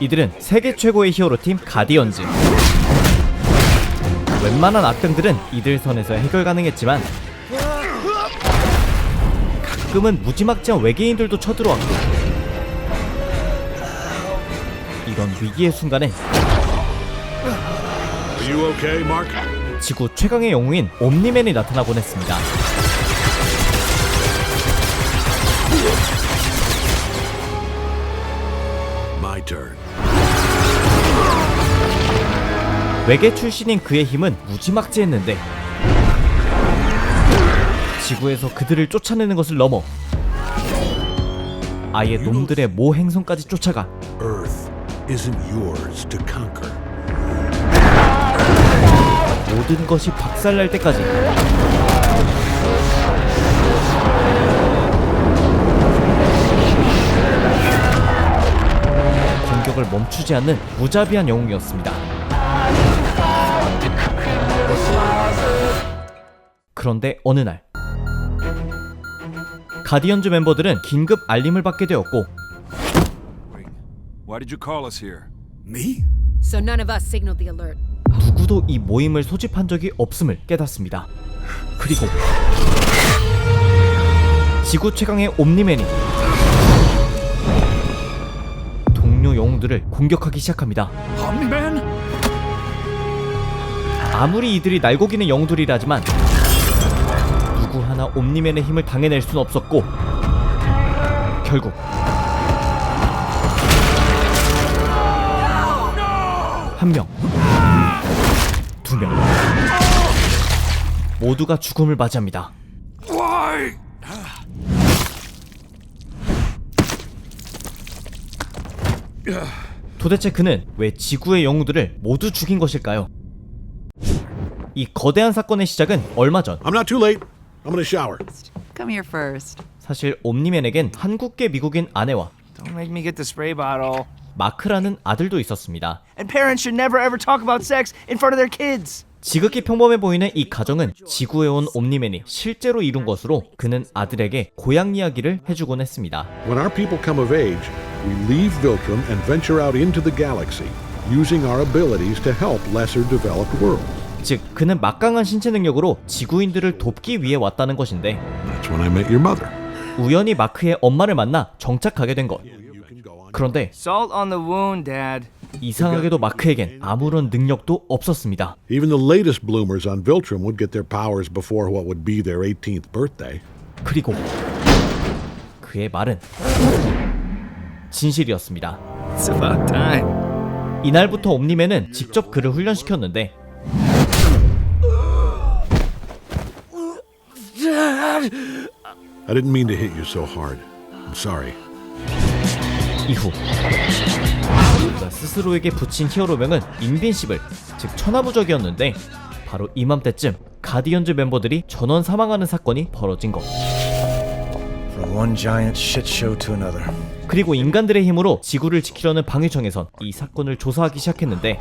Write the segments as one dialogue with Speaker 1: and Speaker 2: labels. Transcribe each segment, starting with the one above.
Speaker 1: 이들은 세계 최고의 히어로 팀 가디언즈. 웬만한 악당들은 이들 선에서 해결 가능했지만 가끔은 무지막지한 외계인들도 쳐들어왔고 이런 위기의 순간에? 지구 최강의 영웅인 옴니맨이 나타나곤 했습니다. 외계 출신인 그의 힘은 무지막지했는데 지구에서 그들을 쫓아내는 것을 넘어 아예 놈들의 모 행성까지 쫓아가. 모든 것이 박살날 때까지 공격을 멈추지 않는 무자비한 영웅이었습니다. 그런데 어느 날 가디언즈 멤버들은 긴급 알림을 받게 되었고
Speaker 2: Why did you call us here?
Speaker 3: Me?
Speaker 4: So none of us signaled the alert.
Speaker 1: 누구도 이 모임을 소집한 적이 없음을 깨닫습니다. 그리고 지구 최강의 옴니맨이 동료 영웅들을 공격하기 시작합니다. 아무리 이들이 날고기는 영웅들이라지만 하나 옴니맨의 힘을 당해낼 수는 없었고 결국 한 명, 두 명 모두가 죽음을 맞이합니다. 도대체 그는 왜 지구의 영웅들을 모두 죽인 것일까요? 이 거대한 사건의 시작은 얼마 전
Speaker 3: I'm not too late. I'm gonna shower.
Speaker 5: Come here first.
Speaker 1: 사실 옴니맨에겐 한국계 미국인 아내와
Speaker 6: Don't make me get the spray bottle.
Speaker 1: 마크라는 아들도 있었습니다.
Speaker 6: And parents should never ever talk about sex in front of their kids.
Speaker 1: 지극히 평범해 보이는 이 가정은 지구에 온 옴니맨이 실제로 이룬 것으로 그는 아들에게 고향 이야기를 해주곤 했습니다.
Speaker 3: When our people come of age, we leave Viltrum and venture out into the galaxy, using our abilities to help lesser developed worlds.
Speaker 1: 즉, 그는 막강한 신체 능력으로 지구인들을 돕기 위해 왔다는 것인데
Speaker 3: That's when I met your mother.
Speaker 1: 우연히 마크의 엄마를 만나 정착하게 된 것. 그런데
Speaker 6: Salt on the wound, Dad.
Speaker 1: 이상하게도 마크에겐 아무런 능력도 없었습니다.
Speaker 3: Even the latest bloomers on Viltrum would get their powers before what would be their 18th birthday.
Speaker 1: 그리고 그의 말은 진실이었습니다.
Speaker 6: It's about time.
Speaker 1: 이날부터 옴니맨은 직접 그를 훈련시켰는데
Speaker 3: I didn't mean to hit you so hard. I'm sorry.
Speaker 1: 이후 그가 스스로에게 붙인 히어로명은 인빈시블 즉 천하무적이었는데 바로 이맘때쯤 가디언즈 멤버들이 전원 사망하는 사건이 벌어진 것
Speaker 7: From one giant shit show to another.
Speaker 1: 그리고 인간들의 힘으로 지구를 지키려는 방위청에선 이 사건을 조사하기 시작했는데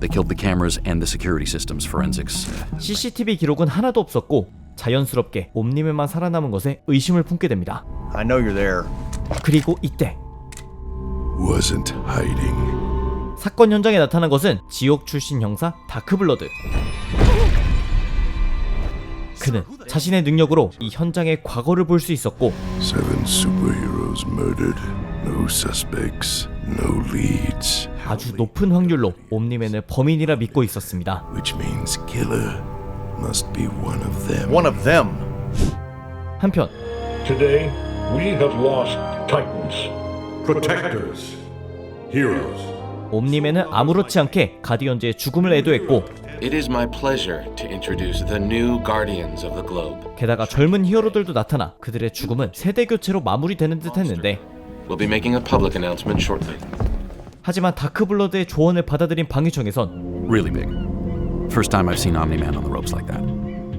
Speaker 8: They killed the cameras and the security systems forensics.
Speaker 1: CCTV 기록은 하나도 없었고 자연스럽게 옴니맨만 살아남은 것에 의심을 품게 됩니다
Speaker 7: I know you're there.
Speaker 1: 그리고 이때
Speaker 3: Wasn't hiding.
Speaker 1: 사건 현장에 나타난 것은 지옥 출신 형사 다크블러드. 그는 자신의 능력으로 이 현장의 과거를 볼 수 있었고
Speaker 3: Seven superheroes murdered. No suspects. No leads.
Speaker 1: 아주 높은 확률로 옴니맨을 범인이라 믿고 있었습니다.
Speaker 3: Which means killer must be one of them.
Speaker 7: One of them.
Speaker 1: 한편
Speaker 9: Today, we have lost titans.
Speaker 3: Protectors. Heroes.
Speaker 1: 옴니맨은 아무렇지 않게 가디언즈의 죽음을 애도했고
Speaker 10: It is my pleasure to introduce the new Guardians of the Globe.
Speaker 1: 게다가 젊은 히어로들도 나타나 그들의 죽음은 세대 교체로 마무리되는 듯했는데
Speaker 10: We'll be making a public announcement shortly.
Speaker 1: 하지만 다크블러드의 조언을 받아들인 방위청에선
Speaker 8: Really big. First time I've seen Omni Man on the ropes like that.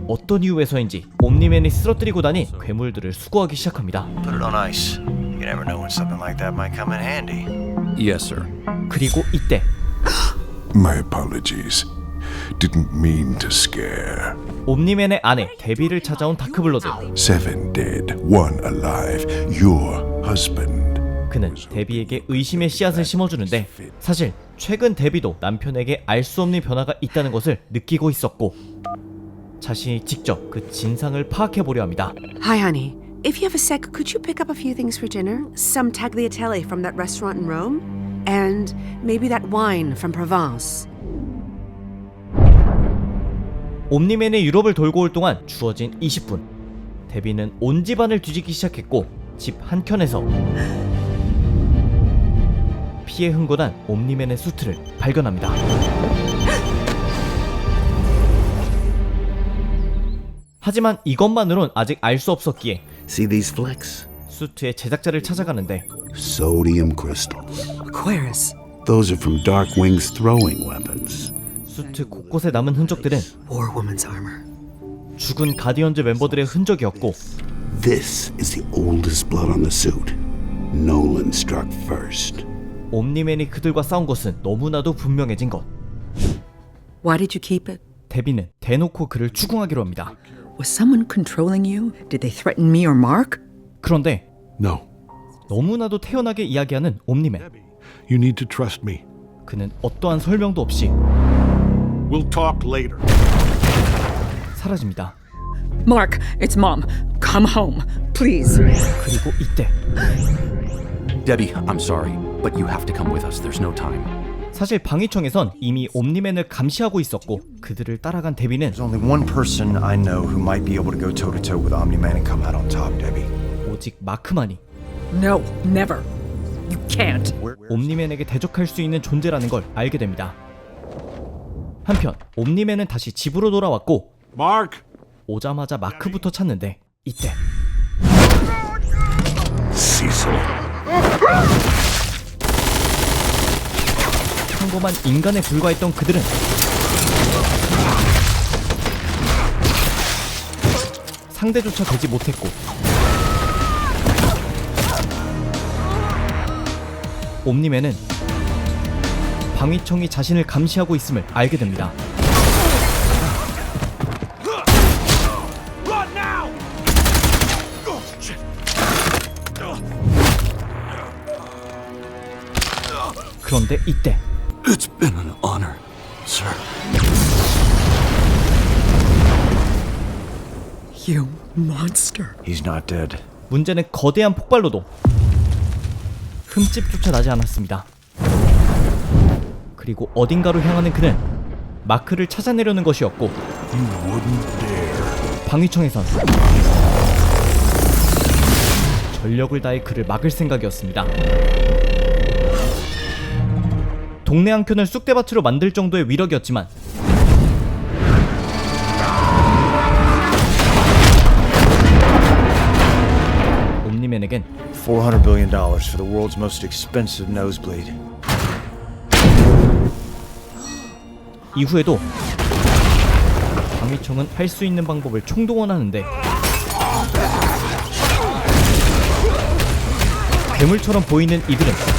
Speaker 1: 어떤 이유에서인지 옴니맨이 쓰러뜨리고 다니 괴물들을 수거하기 시작합니다.
Speaker 7: Put it on ice. You never know when something like that might come in handy.
Speaker 8: Yes, sir.
Speaker 1: 그리고 이때
Speaker 3: My apologies. Didn't mean to scare.
Speaker 1: 옴니맨의 아내 데비를 찾아온 다크블러드
Speaker 3: Seven dead, one alive. Your husband.
Speaker 1: 그는 데비에게 의심의 씨앗을 심어주는데 사실 최근 데비도 남편에게 알 수 없는 변화가 있다는 것을 느끼고 있었고 자신이 직접 그 진상을 파악해 보려 합니다.
Speaker 4: Hi, honey. If you have a sec, could you pick up a few things for dinner? Some tagliatelle from that restaurant in Rome? And maybe that wine from Provence.
Speaker 1: 옴니맨이 유럽을 돌고 올 동안 주어진 20분. 데비는 온 집안을 뒤지기 시작했고 집 한켠에서 피해 흥건한 옴니맨의 수트를 발견합니다. 하지만 이것만으론 아직 알 수 없었기에
Speaker 11: See these flecks?
Speaker 1: 수트의 제작자를 찾아가는데
Speaker 11: Sodium crystals.
Speaker 5: Aquarius.
Speaker 11: Those are from Darkwing's throwing weapons.
Speaker 1: 수트 곳곳에 남은 흔적들은
Speaker 5: War woman's armor.
Speaker 1: 죽은 가디언즈 멤버들의 흔적이었고
Speaker 11: This is the oldest blood on the suit. Nolan struck first.
Speaker 1: 옴니맨이 그들과 싸운 것은 너무나도 분명해진 것.
Speaker 5: Why did you keep it?
Speaker 1: 데비는 대놓고 그를 추궁하기로 합니다.
Speaker 5: Was someone controlling you? Did they threaten me or Mark?
Speaker 1: 그런데
Speaker 3: No.
Speaker 1: 너무나도 태연하게 이야기하는 옴니맨.
Speaker 3: You need to trust me.
Speaker 1: 그는 어떠한 설명도 없이
Speaker 3: We'll talk later.
Speaker 1: 사라집니다.
Speaker 5: Mark, it's mom. Come home, please.
Speaker 1: 그리고 이때
Speaker 8: Debbie, I'm sorry, but you have to come with us. There's no time.
Speaker 1: 사실 방위청에선 이미 옴니맨을 감시하고 있었고 그들을 따라간 데비는
Speaker 7: There's only one person I know who might be able to go toe to toe with Omni Man and come out on top, Debbie.
Speaker 1: 오직 마크만이
Speaker 5: No, never. You can't.
Speaker 1: 옴니맨에게 대적할 수 있는 존재라는 걸 알게 됩니다. 한편 옴니맨은 다시 집으로 돌아왔고
Speaker 3: Mark!
Speaker 1: 오자마자 마크부터 찾는데 이때
Speaker 11: Cecil.
Speaker 1: 평범한 인간에 불과했던 그들은 상대조차 되지 못했고 옴니맨은 방위청이 자신을 감시하고 있음을 알게 됩니다. 그런데 이때
Speaker 8: It's been an honor, sir.
Speaker 5: You monster.
Speaker 7: He's not dead.
Speaker 1: 문제는 거대한 폭발로도 흠집조차 나지 않았습니다. 그리고 어딘가로 향하는 그는 마크를 찾아내려는 것이었고 방위청에선 전력을 다해 그를 막을 생각이었습니다. 동네 한 켠을 쑥대밭으로 만들 정도의 위력이었지만 옴니맨에겐
Speaker 7: 400 billion dollars for the world's most expensive nosebleed.
Speaker 1: 이후에도 방위청은 할 수 있는 방법을 총동원하는데 괴물처럼 보이는 이들은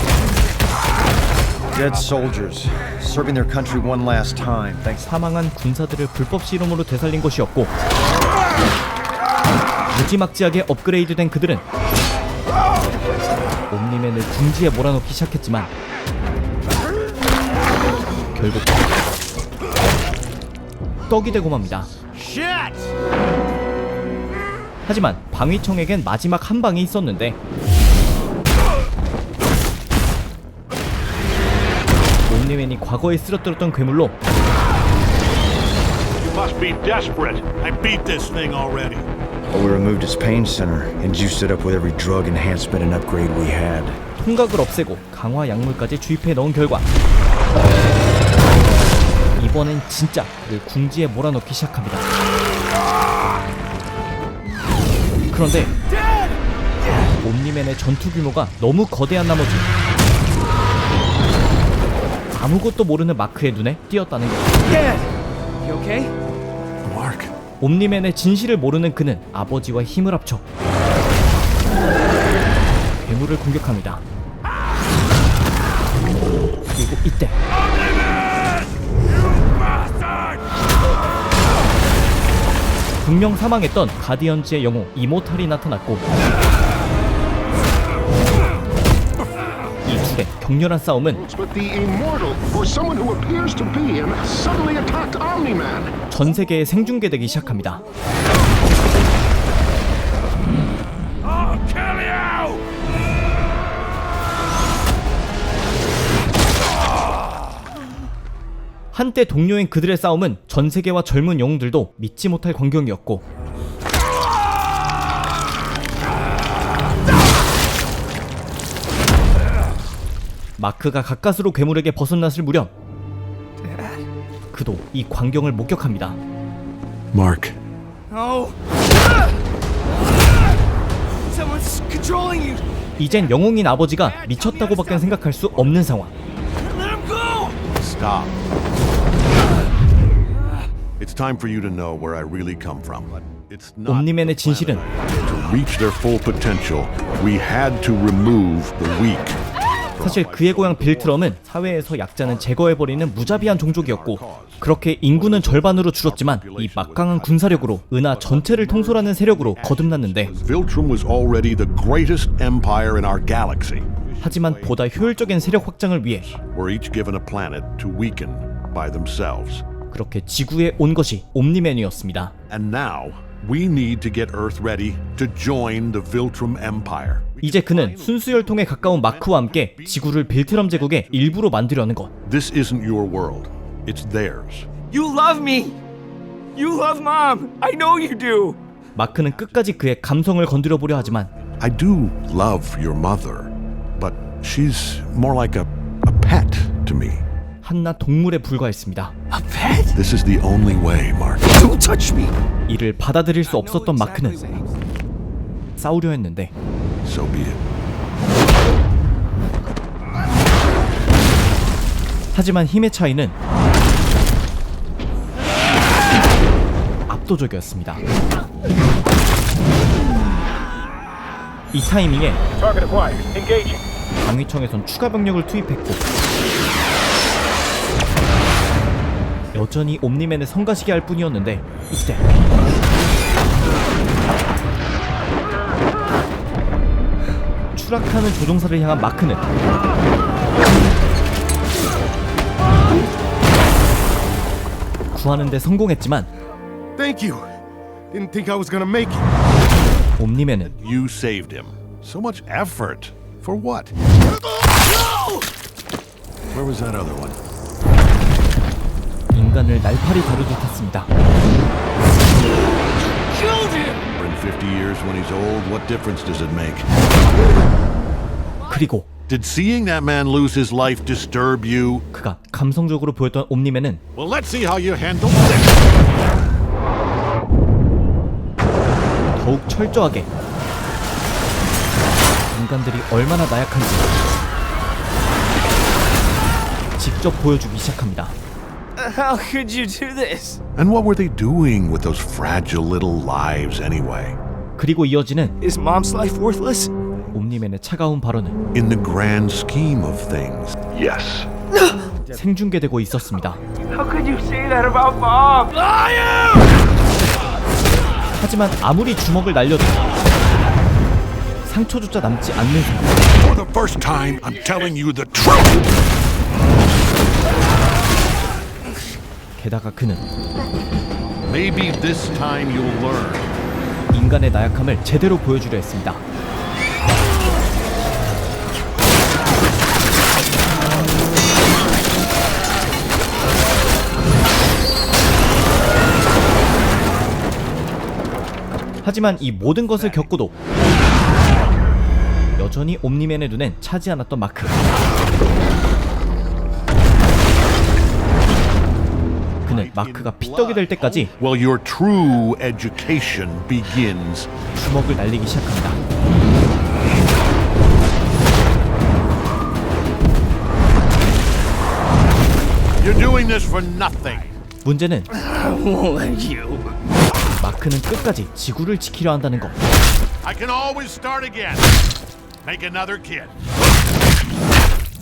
Speaker 7: Dead soldiers serving their country one last time. Thanks.
Speaker 1: 사망한 군사들을 불법 실험으로 되살린 것이었고 무지막지하게 업그레이드된 그들은 옴니맨을 궁지에 몰아넣기 시작했지만 결국 떡이 되고 맙니다. 하지만 방위청에겐 마지막 한 방이 있었는데 옴니맨이 과거에 쓰러뜨렸던 괴물로
Speaker 9: You must be desperate. I beat this thing already.
Speaker 7: But we removed its pain center and juiced it up with every drug enhancement and upgrade we had.
Speaker 1: 통각을 없애고 강화 약물까지 주입해 넣은 결과 이번엔 진짜 그를 궁지에 몰아넣기 시작합니다. 그런데 옴니맨의 전투 규모가 너무 거대한 나머지 아무것도 모르는 마크의 눈에 띄었다는 것.
Speaker 6: Dad! You okay?
Speaker 3: Mark.
Speaker 1: 옴니맨의 진실을 모르는 그는 아버지와 힘을 합쳐 괴물을 공격합니다. 그리고 이때 분명 사망했던 가디언즈의 영웅 이모탈이 나타났고 격렬한 싸움은
Speaker 9: But the immortal, or someone who appears to be him, suddenly attacked Omni-Man.
Speaker 1: 전 세계에 생중계되기 시작합니다. 한때 동료인 그들의 싸움은 전 세계와 젊은 영웅들도 믿지 못할 광경이었고 마크가 가까스로 괴물에게 벗어났을 무렵 그도 이 광경을 목격합니다.
Speaker 3: Mark,
Speaker 6: Oh. Someone's controlling you.
Speaker 1: 이젠 영웅인 아버지가 미쳤다고밖에 생각할 수 없는 상황.
Speaker 6: Let him go.
Speaker 12: Stop. It's time for you to know where I really come from. It's not
Speaker 1: 옴니맨의 진실은
Speaker 3: to reach their full potential, we had to remove the weak.
Speaker 1: 사실 그의 고향 빌트럼은 사회에서 약자는 제거해버리는 무자비한 종족이었고 그렇게 인구는 절반으로 줄었지만 이 막강한 군사력으로 은하 전체를 통솔하는 세력으로 거듭났는데. 하지만 보다 효율적인 세력 확장을 위해. 그렇게 지구에 온 것이 옴니맨이었습니다.
Speaker 3: And now, we need to get Earth ready to join the Viltrum Empire.
Speaker 1: 이제 그는 순수 혈통에 가까운 마크와 함께 지구를 빌트럼 제국의 일부로 만들려는 것.
Speaker 3: This isn't your world, it's theirs.
Speaker 6: You love me. You love mom. I know you do.
Speaker 1: 마크는 끝까지 그의 감성을 건드려 보려 하지만
Speaker 3: I do love your mother, but she's more like a, a pet to me.
Speaker 1: 한낱 동물에 불과했습니다.
Speaker 6: A pet?
Speaker 3: This is the only way, Mark.
Speaker 6: Don't touch me.
Speaker 1: 이를 받아들일 수 없었던 마크는 싸우려 했는데
Speaker 3: So be it.
Speaker 1: 하지만 힘의 차이는 압도적이었습니다. 이 타이밍에
Speaker 9: Target acquired. Engaging.
Speaker 1: 방위청에선 추가 병력을 투입했고 여전히 옴니맨을 성가시게 할 뿐이었는데 이때 추락하는 조종사를 향한 마크는 구하는 데 성공했지만
Speaker 12: Thank you. Didn't think I was gonna make it.
Speaker 1: 옴니맨은
Speaker 3: You saved him. So much effort. For what? Where was that other one?
Speaker 1: 인간을 날파리 다루듯 했습니다.
Speaker 3: In 50 years when he's old, what difference does it make?
Speaker 1: 그리고
Speaker 3: Did seeing that man lose his life disturb you?
Speaker 1: 그가 감성적으로 보였던 옴니맨은
Speaker 3: Well, let's see how you handle this.
Speaker 1: 더욱 철저하게 인간들이 얼마나 나약한지 직접 보여주기 시작합니다.
Speaker 6: How could you do this?
Speaker 3: And what were they doing with those fragile little lives anyway?
Speaker 1: 그리고 이어지는
Speaker 6: Is mom's life worthless?
Speaker 1: 옴니맨의 차가운 발언은
Speaker 3: In the grand scheme of things, yes.
Speaker 1: 생중계되고 있었습니다.
Speaker 6: How could you say that about? Liar!
Speaker 1: 하지만 아무리 주먹을 날려도 상처조차 남지 않는 상황.
Speaker 3: For the first time, I'm telling you the truth.
Speaker 1: 게다가 그는
Speaker 3: Maybe this time you'll learn.
Speaker 1: 인간의 나약함을 제대로 보여주려 했습니다. 하지만 이 모든 것을 겪고도 여전히 옴니맨의 눈엔 차지 않았던 마크. 그는 마크가 피떡이 될 때까지
Speaker 3: Well, your true education begins.
Speaker 1: 주먹을 날리기 시작합니다.
Speaker 3: You're doing this for nothing.
Speaker 1: 문제는 마크는 끝까지 지구를 지키려 한다는 것.
Speaker 3: I can always start again. Make another kid.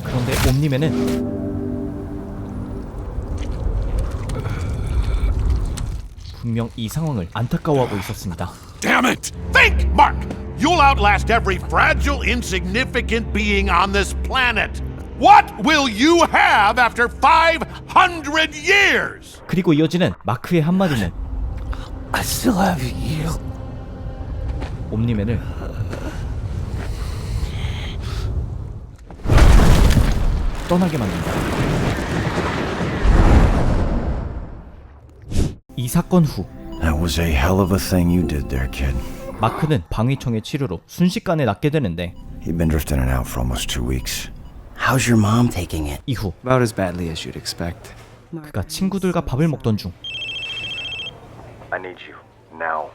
Speaker 1: 그런데 옴니맨은 분명 이 상황을 안타까워하고 있었습니다.
Speaker 3: Damn it! Think, Mark! You'll outlast every fragile, insignificant being on this planet.
Speaker 2: What will you have after 500 years?
Speaker 1: 그리고 이어지는 마크의 한마디는
Speaker 6: I still have you.
Speaker 1: 옴니맨을 떠나게 만든다. 이 사건 후
Speaker 7: That was a hell of a thing you did there, kid.
Speaker 1: 마크는 방위청의 치료로 순식간에 낫게 되는데
Speaker 7: He'd been drifting in and out for almost two weeks.
Speaker 11: How's your mom taking it?
Speaker 1: 이후
Speaker 6: About as badly as you'd expect.
Speaker 1: 그가 친구들과 밥을 먹던 중
Speaker 7: I need you. Now.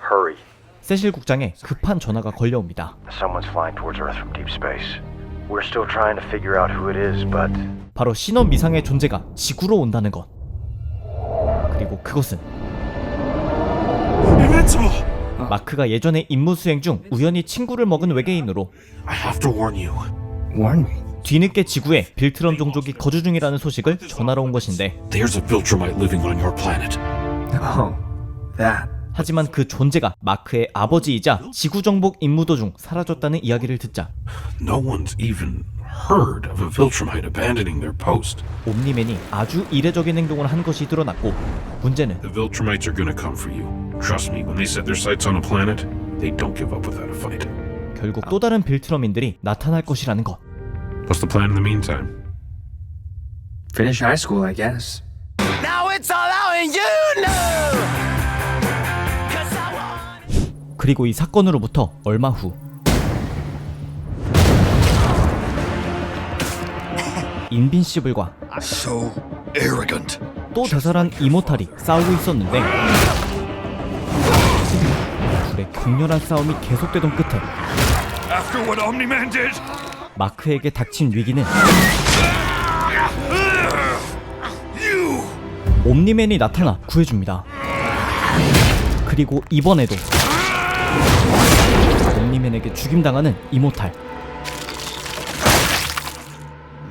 Speaker 7: Hurry.
Speaker 1: 세실 국장에 급한 전화가 걸려옵니다.
Speaker 7: Someone's flying towards Earth from deep space. We're still trying to figure out who it is, but
Speaker 1: 바로 신원 미상의 존재가 지구로 온다는 것. 그리고 그것은
Speaker 2: Invincible!
Speaker 1: 마크가 예전에 임무 수행 중 우연히 친구를 먹은 외계인으로
Speaker 2: I have to warn you.
Speaker 6: Warn me.
Speaker 1: 뒤늦게 지구에 빌트럼 종족이 거주 중이라는 소식을 전하러 온 것인데
Speaker 2: There's a Viltrumite living on your planet.
Speaker 6: Oh, that.
Speaker 1: 하지만 그 존재가 마크의 아버지이자 지구 정복 임무 도 중 사라졌다는 이야기를 듣자
Speaker 2: No one's even heard of a Viltrumite abandoning their post.
Speaker 1: 옴니맨이 아주 이례적인 행동을 한 것이 드러났고 문제는
Speaker 2: The Viltrumites are gonna come for you. Trust me, when they set their sights on a planet, they don't give up without a fight.
Speaker 1: 결국 또 다른 빌트럼인들이 나타날 것이라는 것.
Speaker 2: What's the plan in the meantime?
Speaker 6: Finish high school, I guess.
Speaker 1: 그리고 이 사건으로부터 얼마 후 인빈시블과. 또 대사란 이모탈이 싸우고 있었는데 둘의 격렬한 싸움이 계속되던 끝에 마크에게 닥친 위기는! 옴니맨이 나타나 구해줍니다. 그리고 이번에도 옴니맨에게 죽임당하는 이모탈.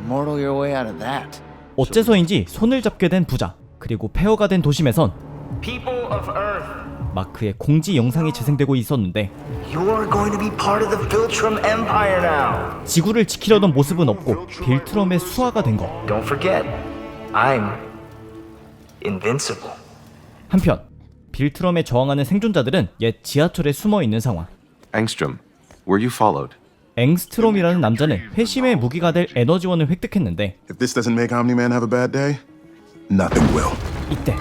Speaker 6: Mortal your way out of that.
Speaker 1: 어째서인지 손을 잡게 된 부자 그리고 폐허가 된 도심에선 마크의 공지 영상이 재생되고 있었는데
Speaker 6: You're going to be part of the Viltrum Empire now.
Speaker 1: 지구를 지키려던 모습은 없고 빌트럼의 수하가 된 것.
Speaker 6: Don't forget, I'm invincible.
Speaker 1: 한편 빌트럼에 저항하는 생존자들은 옛 지하철에 숨어 있는 상황.
Speaker 10: Angstrom, were you followed?
Speaker 1: 앵스트롬이라는 남자는 회심의 무기가 될 에너지원을 획득했는데
Speaker 12: If this doesn't make Omni-Man have a bad day, nothing will.
Speaker 1: 이때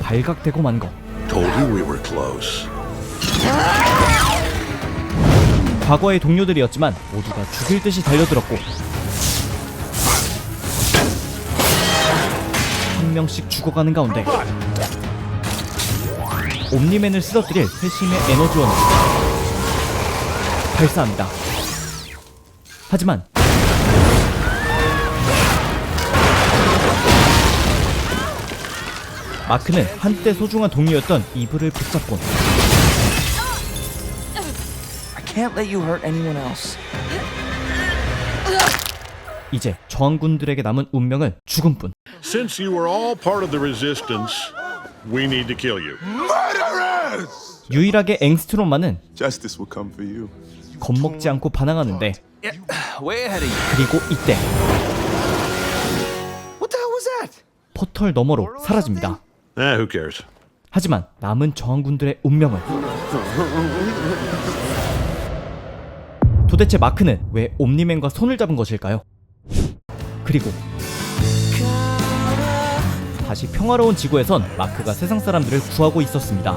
Speaker 1: 발각되고 만 것.
Speaker 12: Told you we were close.
Speaker 1: 과거의 동료들이었지만 모두가 죽일 듯이 달려들었고 한 명씩 죽어가는 가운데 옴니맨을 쓰러뜨릴 회심의 에너지원을 발사합니다. 하지만 마크는 한때 소중한 동료였던 이브를 붙잡곤
Speaker 6: I can't let you hurt anyone else.
Speaker 1: 이제 저항군들에게 남은 운명은 죽음뿐.
Speaker 3: Since you were all part of the resistance, we need to kill you.
Speaker 1: 유일하게 앵스트롬만은
Speaker 12: Justice will come for you.
Speaker 1: 겁먹지 않고 반항하는데
Speaker 6: Way ahead of you.
Speaker 1: 그리고 이때
Speaker 6: What the hell was that?
Speaker 1: 포털 너머로 사라집니다.
Speaker 3: Eh, who cares?
Speaker 1: 하지만 남은 저항군들의 운명은 도대체 마크는 왜 옴니맨과 손을 잡은 것일까요? 그리고 다시 평화로운 지구에선 마크가 세상 사람들을 구하고 있었습니다.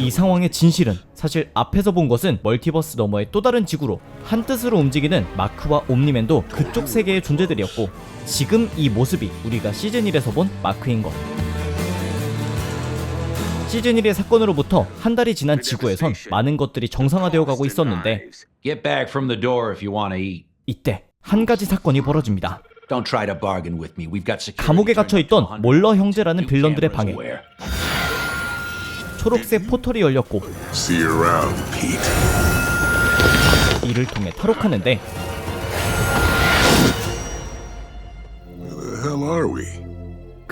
Speaker 1: 이 상황의 진실은 사실 앞에서 본 것은 멀티버스 너머의 또 다른 지구로 한 뜻으로 움직이는 마크와 옴니맨도 그쪽 세계의 존재들이었고 지금 이 모습이 우리가 시즌 1에서 본 마크인 것. 시즌 1의 사건으로부터 한 달이 지난 지구에선 많은 것들이 정상화되어 가고 있었는데
Speaker 13: Get back from the door if you want to eat.
Speaker 1: 이때 한 가지 사건이 벌어집니다.
Speaker 13: Don't try to bargain with me. We've got security.
Speaker 1: 감옥에 갇혀 있던 몰러 형제라는 빌런들의 방에? 초록색 포털이 열렸고
Speaker 12: See you around, Pete.
Speaker 1: 이를 통해 탈옥하는데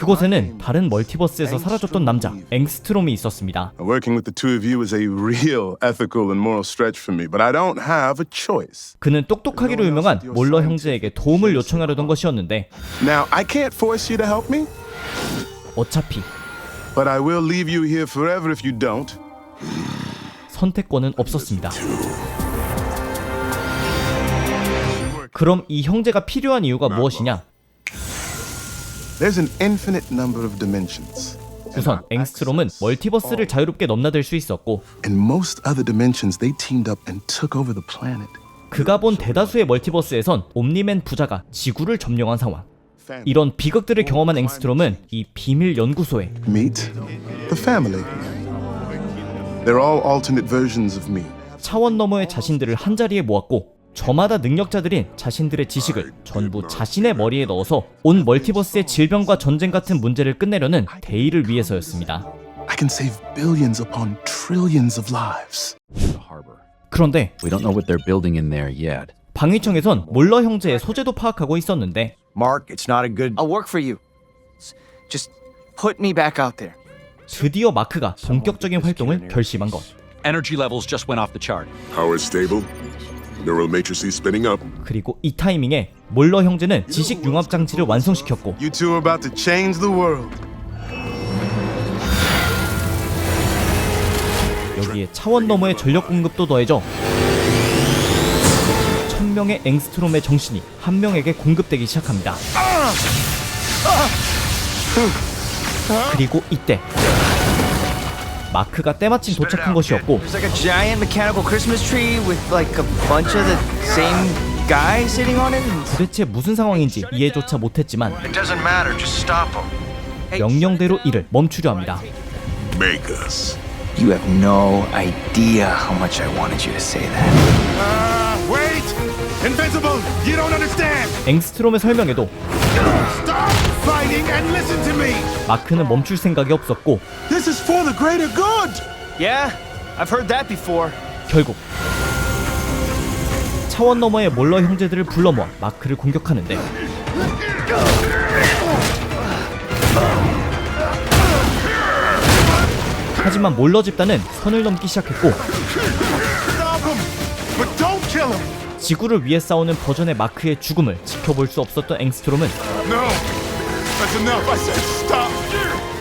Speaker 1: 그곳에는 다른 멀티버스에서 사라졌던 남자 앵스트롬이 있었습니다.
Speaker 14: Working with the two of you is a real ethical and moral stretch for me, but I don't have a choice.
Speaker 1: 그는 똑똑하기로 유명한 몰러 형제에게 도움을 요청하려던 것이었는데
Speaker 14: Now, I can't force you to help me,
Speaker 1: 어차피
Speaker 14: but I will leave you here forever if you don't.
Speaker 1: 선택권은 없었습니다. 그럼 이 형제가 필요한 이유가 무엇이냐?
Speaker 14: There's an infinite number of dimensions.
Speaker 1: 우선 앵스트롬은 멀티버스를 자유롭게 넘나들 수 있었고
Speaker 14: In most other dimensions, they teamed up and took over the planet.
Speaker 1: 그가 본 대다수의 멀티버스에선 옴니맨 부자가 지구를 점령한 상황. 이런 비극들을 경험한 앵스트롬은 이 비밀 연구소에
Speaker 14: Meet the family. They're all alternate versions of me.
Speaker 1: 차원 너머의 자신들을 한 자리에 모았고 저마다 능력자들인 자신들의 지식을 전부 자신의 머리에 넣어서 온 멀티버스의 질병과 전쟁 같은 문제를 끝내려는 대의를 위해서였습니다.
Speaker 14: I can save billions upon trillions of lives.
Speaker 1: 그런데
Speaker 8: We don't know what they're building in there yet.
Speaker 1: 방위청에선 몰러 형제의 소재도 파악하고 있었는데
Speaker 7: Mark, it's not a good.
Speaker 6: I'll work for you. S- Just put me back out there.
Speaker 1: 드디어 마크가 본격적인 활동을 결심한 것.
Speaker 13: Energy levels just went off the chart.
Speaker 9: Power is stable. Neural matrices spinning up.
Speaker 1: 그리고 이 타이밍에 몰러 형제는 지식 융합 장치를 완성시켰고
Speaker 14: You two are about to change the world.
Speaker 1: 여기에 차원 너머의 전력 공급도 더해져 천 명의 앵스트롬의 정신이 한 명에게 공급되기 시작합니다. 그리고 이때 마크가 때마침 도착한 것이었고
Speaker 6: There's like a giant mechanical Christmas tree with like a bunch of the same guy sitting on it. And...
Speaker 1: 도대체 무슨 상황인지 이해조차 못했지만
Speaker 7: It doesn't matter. Just stop them.
Speaker 1: 명령대로 이를 멈추려 합니다.
Speaker 9: Make us.
Speaker 6: You have no idea how much I wanted you to say that.
Speaker 9: Uh, wait! Invincible! You don't understand!
Speaker 1: 앵스트롬의 설명에도
Speaker 9: Stop fighting and listen to me!
Speaker 1: 마크는 멈출 생각이 없었고
Speaker 14: This is for the greater good.
Speaker 6: Yeah, I've heard that before.
Speaker 1: 결국 차원 너머의 몰러 형제들을 불러 모아 마크를 공격하는데 하지만 몰러 집단은 선을 넘기 시작했고! 지구를 위해 싸우는 버전의 마크의 죽음을 지켜볼 수 없었던 앵스트롬은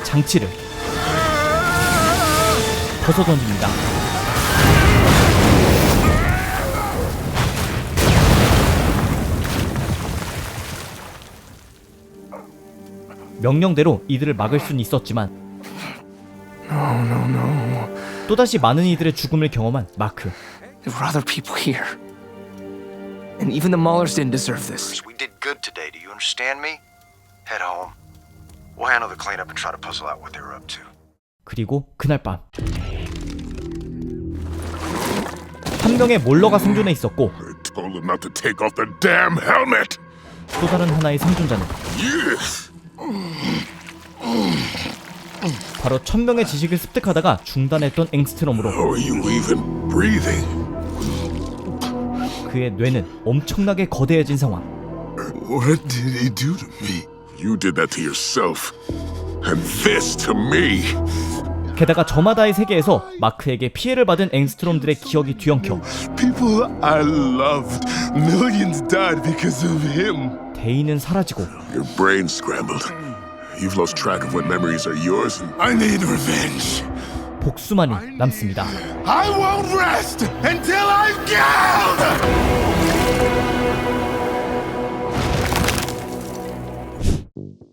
Speaker 1: 장치를 벗어 던집니다. 명령대로 이들을 막을 수는 있었지만 또다시 많은 이들의 죽음을 경험한 마크.
Speaker 6: There were other people here. And even the Maulers didn't deserve this.
Speaker 7: We did good today. Do you understand me? Head home. We'll handle the cleanup and try to puzzle out what they were up to.
Speaker 1: 그리고 그날 밤. 한 명의 몰러가 생존해 있었고
Speaker 9: Told him not to take off the damn helmet!
Speaker 1: 또 다른 하나의 생존자는
Speaker 9: Yes!
Speaker 1: 바로 천 명의 지식을 습득하다가 중단했던 앵스트롬으로
Speaker 9: How are you even breathing?
Speaker 1: 그의 뇌는 엄청나게 거대해진 상황.
Speaker 9: What did he do to me? You did that to yourself. And this to me.
Speaker 1: 게다가 저마다의 세계에서 마크에게 피해를 받은 앵스트롬들의 기억이 뒤엉켜
Speaker 9: People I loved. Millions died because of him.
Speaker 1: 대인은 사라지고
Speaker 9: Your brain scrambled. You've lost track of what memories are yours, and I need revenge.
Speaker 1: 복수만이 남습니다.
Speaker 9: I won't rest until I've killed!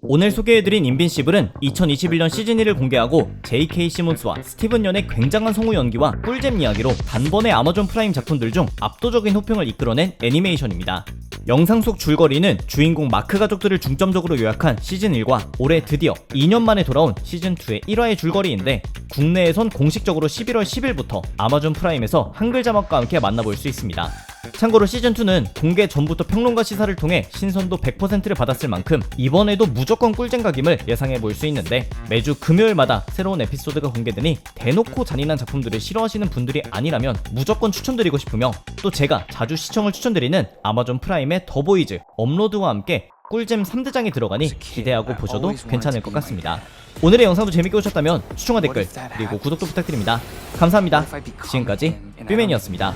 Speaker 1: 오늘 소개해드린 인빈시블은 2021년 시즌1을 공개하고 J.K. 시몬스와 스티븐 연의 굉장한 성우 연기와 꿀잼 이야기로 단번에 아마존 프라임 작품들 중 압도적인 호평을 이끌어낸 애니메이션입니다. 영상 속 줄거리는 주인공 마크 가족들을 중점적으로 요약한 시즌1과 올해 드디어 2년 만에 돌아온 시즌2의 1화의 줄거리인데 국내에선 공식적으로 11월 10일부터 아마존 프라임에서 한글 자막과 함께 만나볼 수 있습니다. 참고로 시즌2는 공개 전부터 평론가 시사를 통해 신선도 100%를 받았을 만큼 이번에도 무조건 꿀잼각임을 예상해 볼 수 있는데 매주 금요일마다 새로운 에피소드가 공개되니 대놓고 잔인한 작품들을 싫어하시는 분들이 아니라면 무조건 추천드리고 싶으며 또 제가 자주 시청을 추천드리는 아마존 프라임의 더 보이즈 업로드와 함께 꿀잼 3대장이 들어가니 기대하고 보셔도 괜찮을 것 같습니다. 오늘의 영상도 재밌게 보셨다면 추천과 댓글 그리고 구독도 부탁드립니다. 감사합니다. 지금까지 뷰맨이었습니다.